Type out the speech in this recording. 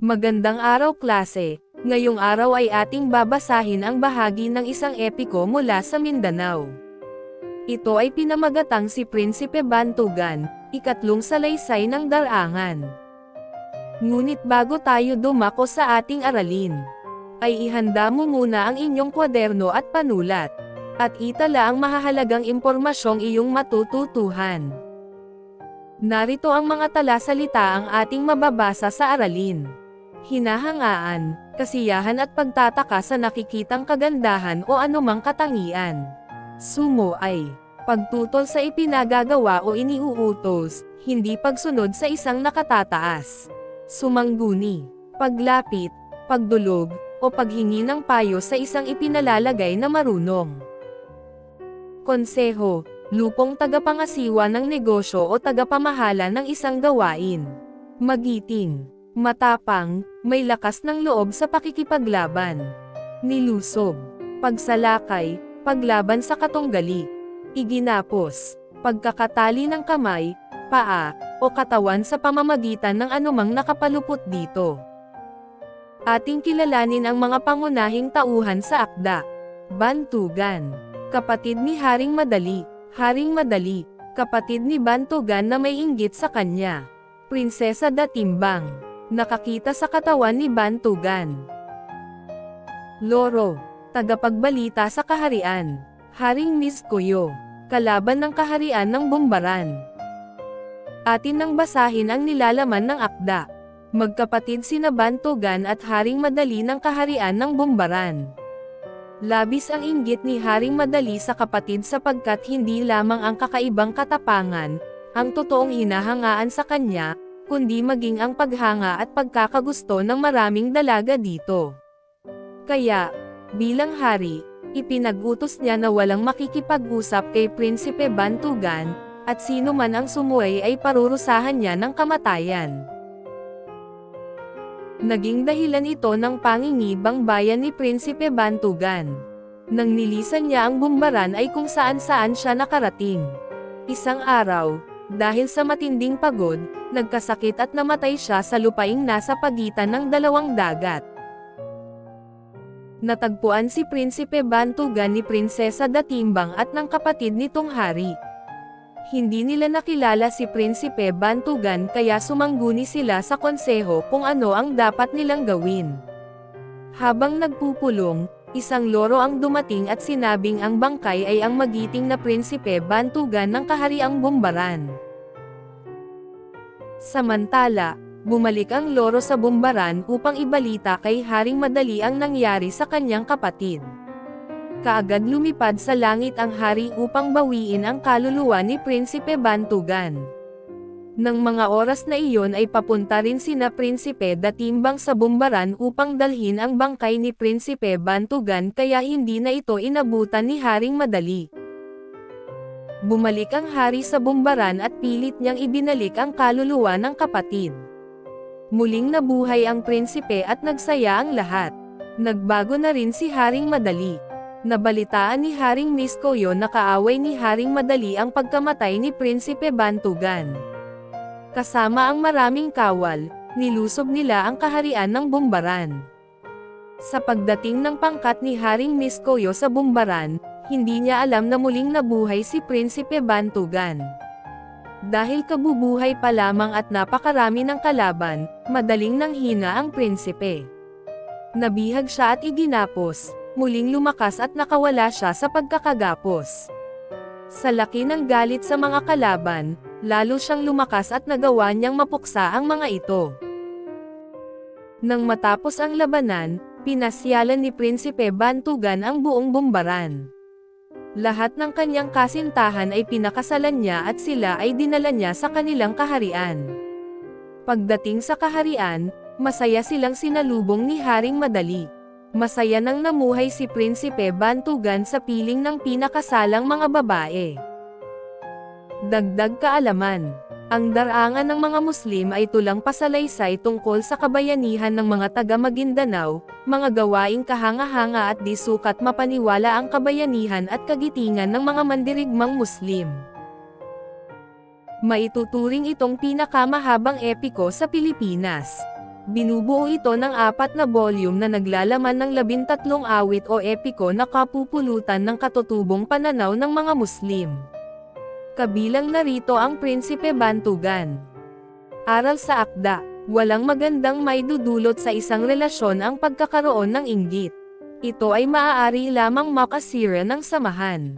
Magandang araw klase, ngayong araw ay ating babasahin ang bahagi ng isang epiko mula sa Mindanao. Ito ay pinamagatang si Prinsipe Bantugan, ikatlong salaysay ng darangan. Ngunit bago tayo dumako sa ating aralin, ay ihanda mo muna ang inyong kwaderno at panulat, at itala ang mahahalagang impormasyong iyong matututuhan. Narito ang mga talasalita ang ating mababasa sa aralin. Hinahangaan, kasiyahan at pagtataka sa nakikitang kagandahan o anumang katangian. Sumo ay pagtutol sa ipinagagawa o iniuutos, hindi pagsunod sa isang nakatataas. Sumangguni, paglapit, pagdulog, o paghingi ng payo sa isang ipinalalagay na marunong. Konseho, lupong tagapangasiwa ng negosyo o tagapamahala ng isang gawain. Magiting, matapang, may lakas ng loob sa pakikipaglaban. Nilusob, pagsalakay, paglaban sa katunggali. Iginapos, pagkakatali ng kamay, paa, o katawan sa pamamagitan ng anumang nakapalupot dito. Ating kilalanin ang mga pangunahing tauhan sa akda. Bantugan, kapatid ni Haring Madali, Haring Madali, kapatid ni Bantugan na may inggit sa kanya. Prinsesa Datimbang, nakakita sa katawan ni Bantugan. Loro, tagapagbalita sa kaharian. Haring Miskoyo, kalaban ng kaharian ng Bumbaran. Atin nang basahin ang nilalaman ng akda. Magkapatid sina Bantugan at Haring Madali ng kaharian ng Bumbaran. Labis ang inggit ni Haring Madali sa kapatid sapagkat hindi lamang ang kakaibang katapangan, ang totoong hinahangaan sa kanya, kundi maging ang paghanga at pagkakagusto ng maraming dalaga dito. Kaya, bilang hari, ipinag-utos niya na walang makikipag-usap kay Prinsipe Bantugan, at sino man ang sumuway ay parurusahan niya ng kamatayan. Naging dahilan ito ng pangingibang bayan ni Prinsipe Bantugan. Nang nilisan niya ang bumbaran ay kung saan-saan siya nakarating. Isang araw, dahil sa matinding pagod, nagkasakit at namatay siya sa lupaing nasa pagitan ng dalawang dagat. Natagpuan si Prinsipe Bantugan ni Prinsesa Datimbang at ng kapatid nitong hari. Hindi nila nakilala si Prinsipe Bantugan kaya sumangguni sila sa konseho kung ano ang dapat nilang gawin. Habang nagpupulong, isang loro ang dumating at sinabing ang bangkay ay ang magiting na Prinsipe Bantugan ng kahariang Bumbaran. Samantala, bumalik ang loro sa Bumbaran upang ibalita kay Haring Madali ang nangyari sa kanyang kapatid kaagad lumipad sa langit ang hari upang bawiin ang kaluluwa ni Prinsipe Bantugan. Nang mga oras na iyon ay papunta rin sina Prinsipe Datimbang sa Bumbaran upang dalhin ang bangkay ni Prinsipe Bantugan kaya hindi na ito inabutan ni Haring Madali. Bumalik ang hari sa Bumbaran at pilit niyang ibinalik ang kaluluwa ng kapatid. Muling nabuhay ang prinsipe at nagsaya ang lahat. Nagbago na rin si Haring Madali. Nabalitaan ni Haring Miskoyo na kaaway ni Haring Madali ang pagkamatay ni Prinsipe Bantugan. Kasama ang maraming kawal, nilusob nila ang kaharian ng Bumbaran. Sa pagdating ng pangkat ni Haring Miskoyo sa Bumbaran, hindi niya alam na muling nabuhay si Prinsipe Bantugan. Dahil kabubuhay pa lamang at napakarami ng kalaban, madaling nanghina ang prinsipe. Nabihag siya at iginapos, muling lumakas at nakawala siya sa pagkakagapos. Sa laki ng galit sa mga kalaban, lalo siyang lumakas at nagawa niyang mapuksa ang mga ito. Nang matapos ang labanan, pinasyalan ni Prinsipe Bantugan ang buong bumbaran. Lahat ng kanyang kasintahan ay pinakasalan niya at sila ay dinala niya sa kanilang kaharian. Pagdating sa kaharian, masaya silang sinalubong ni Haring Madali. Masaya nang namuhay si Prinsipe Bantugan sa piling ng pinakasalang mga babae. Dagdag kaalaman. Ang darangan ng mga Muslim ay tulang pasalaysay tungkol sa kabayanihan ng mga taga Maguindanao, mga gawaing kahanga-hanga at di sukat mapaniwala ang kabayanihan at kagitingan ng mga mandirigmang Muslim. Maituturing itong pinakamahabang epiko sa Pilipinas. Binubuo ito ng apat na volume na naglalaman ng labintatlong awit o epiko na kapupulutan ng katutubong pananaw ng mga Muslim. Kabilang narito ang Prinsipe Bantugan. Aral sa akda, walang magandang maidudulot sa isang relasyon ang pagkakaroon ng inggit. Ito ay maaari lamang makasira ng samahan.